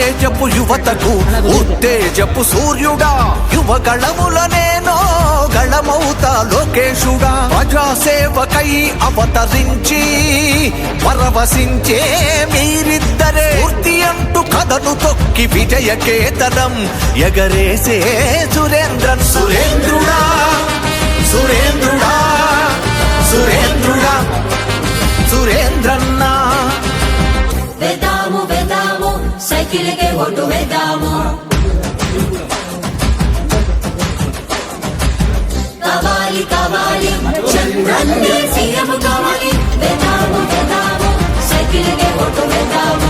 విస్తేజపు యువతకు ఉత్తేజపు సూర్యుడా. యువ గళముల నేను గళమౌతా లోకేశుడా. ప్రజాసేవకై అవతరించి పరవశించే మీరిద్దరే. పూర్తి అంటూ కథను తొక్కి విజయ కేతనం ఎగరేసే సురేంద్రన్. సురేంద్రుడా సురేంద్రుడా సురేంద్రుడా. ఓటు వేద్దాము. కావాలి కావాలి చంద్రన్నే సీఎం కావాలి. వేద్దాము వేద్దాము సైకిల్కే ఓటు వేద్దాము.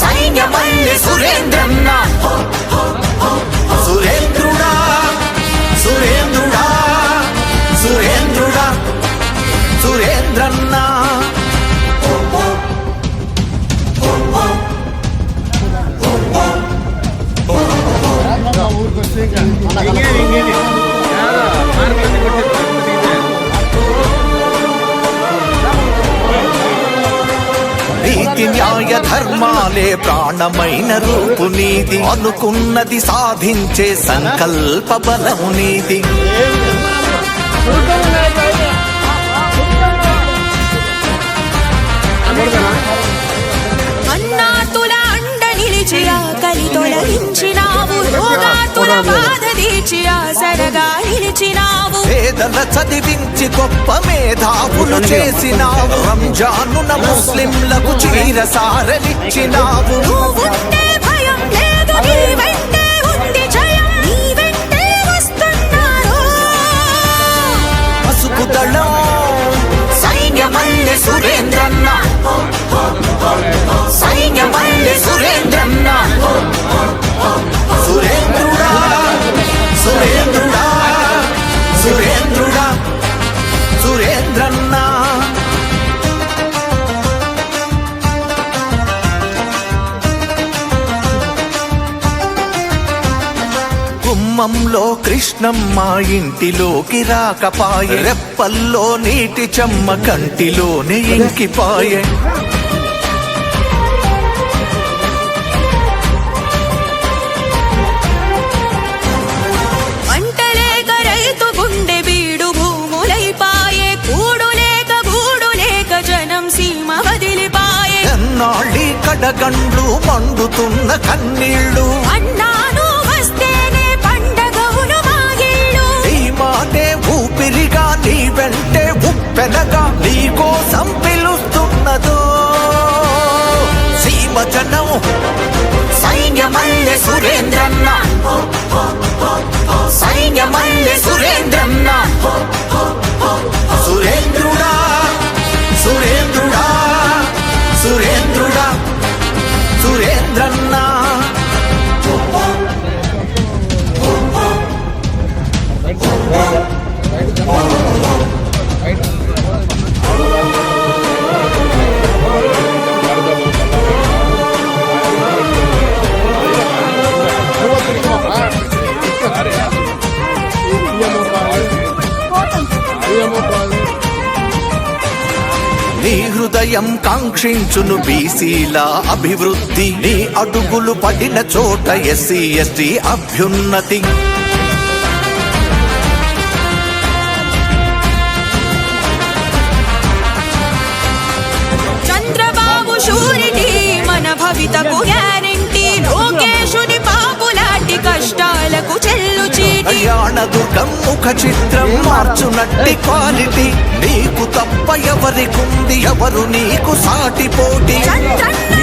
సైన్యమల్లి సురేంద్రన్న. సురేంద్రుడా సురేంద్రుడా సురేంద్రుడా సురేంద్రన్న. ఊరికొస్తే ధర్మాలే ప్రాణమైన రూపు నీది అనుకున్నది సాధించే సంకల్ప బలము నీది అండ నిలిచి ఆకలి తొలగించినావు. రోగాతుల బాధ తీర్చి ఆసరగా నిలిచినావు పేదల చదివించి గొప్ప మేధావులు చేసినావు. రంజానున ముస్లింలకు చీర సారలిచ్చినావు. నువ్వుంటే గుమ్మంలో కృష్ణమ్మ ఇంటిలోకి రాకపాయే. రెప్పల్లో నీటి చెమ్మ కంటిలోనే ఇంకిపాయే. మంటలేక రైతు గుండె బీడు నీ వెంటే ఉప్పెనగా నీ కోసం పిలుస్తున్నదో సీమ జనం సైన్యమల్లె సురేంద్రన్న. సైన్యమల్లె సురేంద్రన్న. సురేంద్రుడా విజయం కాంక్షించును బీసీల అభివృద్ధి. నీ అడుగులు పడిన చోట ఎస్సీ ఎస్టీ అభ్యున్నతి. దుర్గం ముఖ చిత్రం మార్చునట్టి క్వాలిటీ. నీకు తప్ప ఎవరికుంది ఎవరు నీకు సాటి పోటీ. చంద్రన్న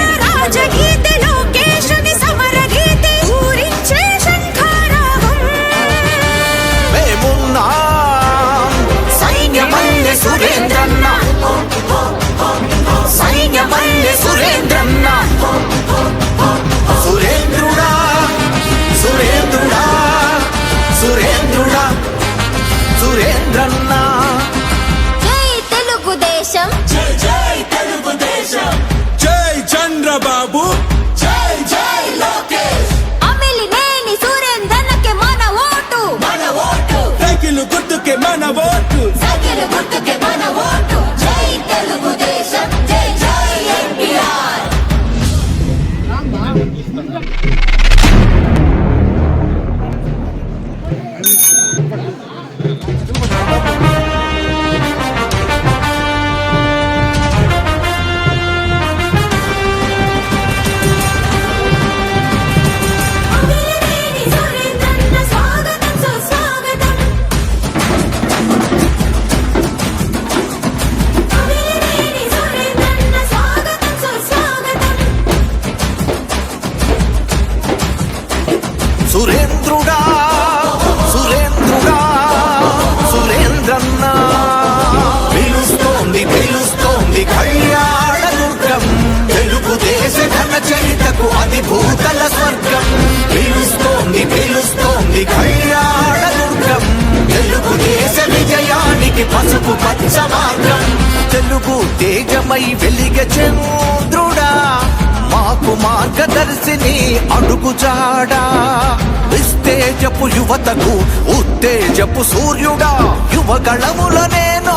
గుర్తుకే అది భూతల స్వర్గం. పిలుస్తోంది పిలుస్తోంది కళ్యాణ దుర్గం. తెలుగుదేశ విజయానికి పసుపు పచ్చ మార్గం. తెలుగు తేజమై వెలిగ చంద్రుడా. మాకు మార్గదర్శిని అడుగుజాడా విస్తేజపు యువతకు ఉత్తేజపు సూర్యుడా. యువగళముల నేను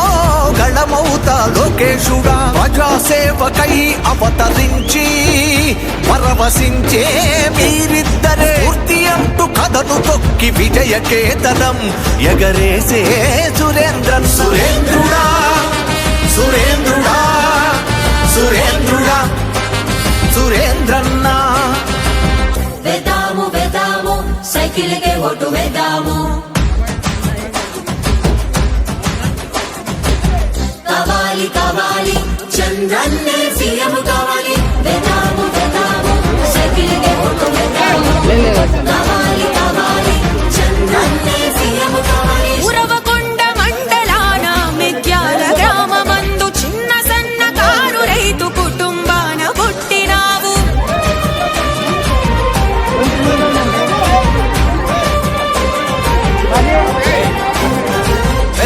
గళమౌతా లోకేశుడా ప్రజాసేవకై అవతరించి పరవశించే మీరిద్దరే. పూర్తి అంటూ కథను తొక్కి విజయ కేతనం ఎగరేసే సురేంద్రన్. సురేంద్రుడా సురేంద్రుడా సురేంద్రుడా సురేంద్రన్నా. వెదాము వెదాము సైకిల్కే ఓటు వెదాము. కావాలి. చంద్రన్నే సీఎం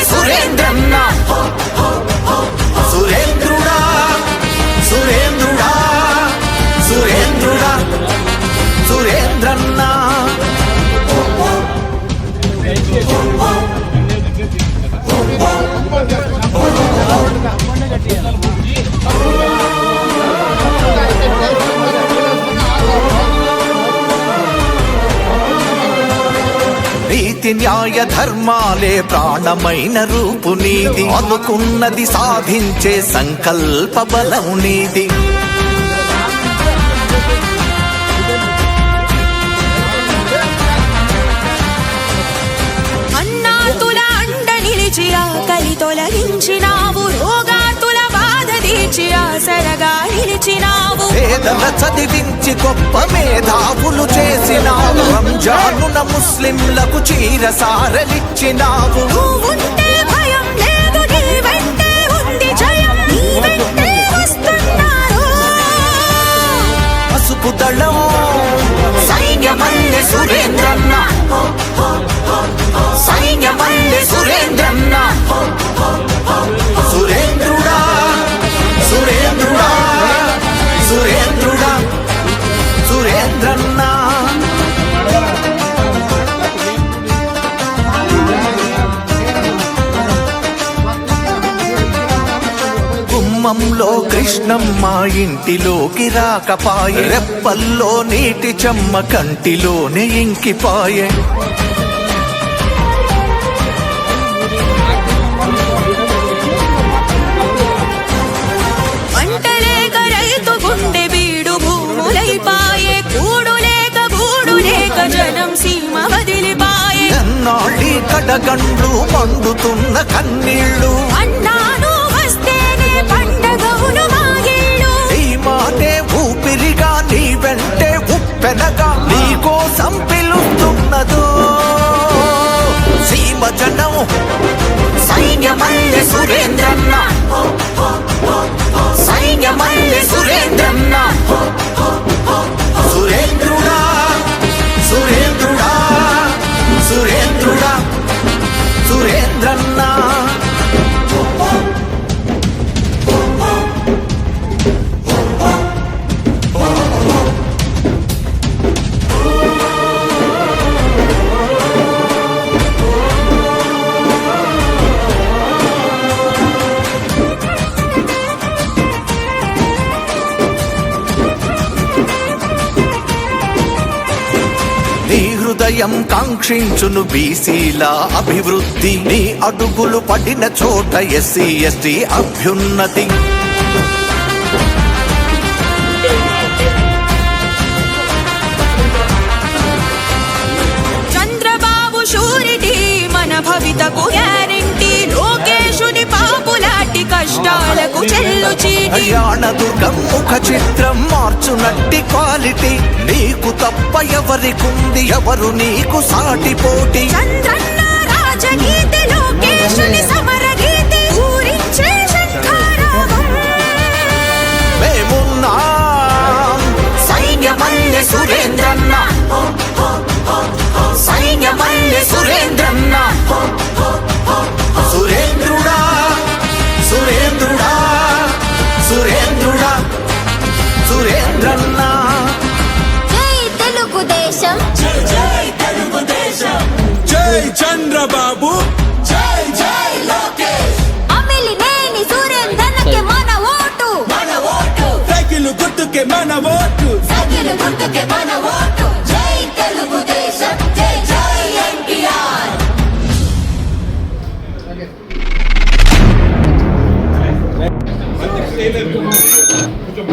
సైన్యమల్లె నీతి న్యాయ ధర్మాలే ప్రాణమైన రూపు నీది అనుకున్నది సాధించే సంకల్ప బలం నీది అన్నాతుల అండ నిలిచి ఆకలి తొలగించినావు. రోగాతుల బాధ తీర్చి ఆసరగా నిలిచినా పేదల చదివించి గొప్ప మేధావులు చేసినావు. రంజానున ముస్లింలకు చీర సారలిచ్చినావు. పసుపు దళం సైన్యమల్లె సురేంద్రన్న. ఇంటిలోకి రాకపాయే. రెప్పల్లో నీటి చెమ్మ కంటిలోనే ఇంకిపాయే. పంటలేక రైతు గుండె బీడు సైన్యమల్లె సురేంద్రన్న. సైన్యమల్లె సురేంద్ర. విజయం కాంక్షించును బీసీల అభివృద్ధి. నీ అడుగులు పడిన చోట ఎస్సీ ఎస్టీ అభ్యున్నతి. చంద్రబాబు షూరిటీ మన భవితకు కష్టాలకు చెల్లు చీటి కళ్యాణ దుర్గం ముఖ చిత్రం మార్చునట్టి క్వాలిటీ. నీకు తప్ప ఎవరికుంది ఎవరు నీకు సాటి పోటీ. చంద్రన్న రాజనీతి లోకేశుని సమరగీతి ఊరించే శంఖారావం. మేమున్నాం. సైన్యమల్లె సురేంద్రన్న. సైన్యమల్లె సురేంద్రన్న. చంద్రబాబు. జై జై లోకేష్. అమిలినేని సురేందర్కి మన ఓటు. మన ఓటు. సైకిల్ గుర్తుకే మన ఓటు. సైకిల్ గుర్తుకే మన ఓటు. జై తెలుగుదేశం. జై జై ఎన్టీఆర్. కొంచెం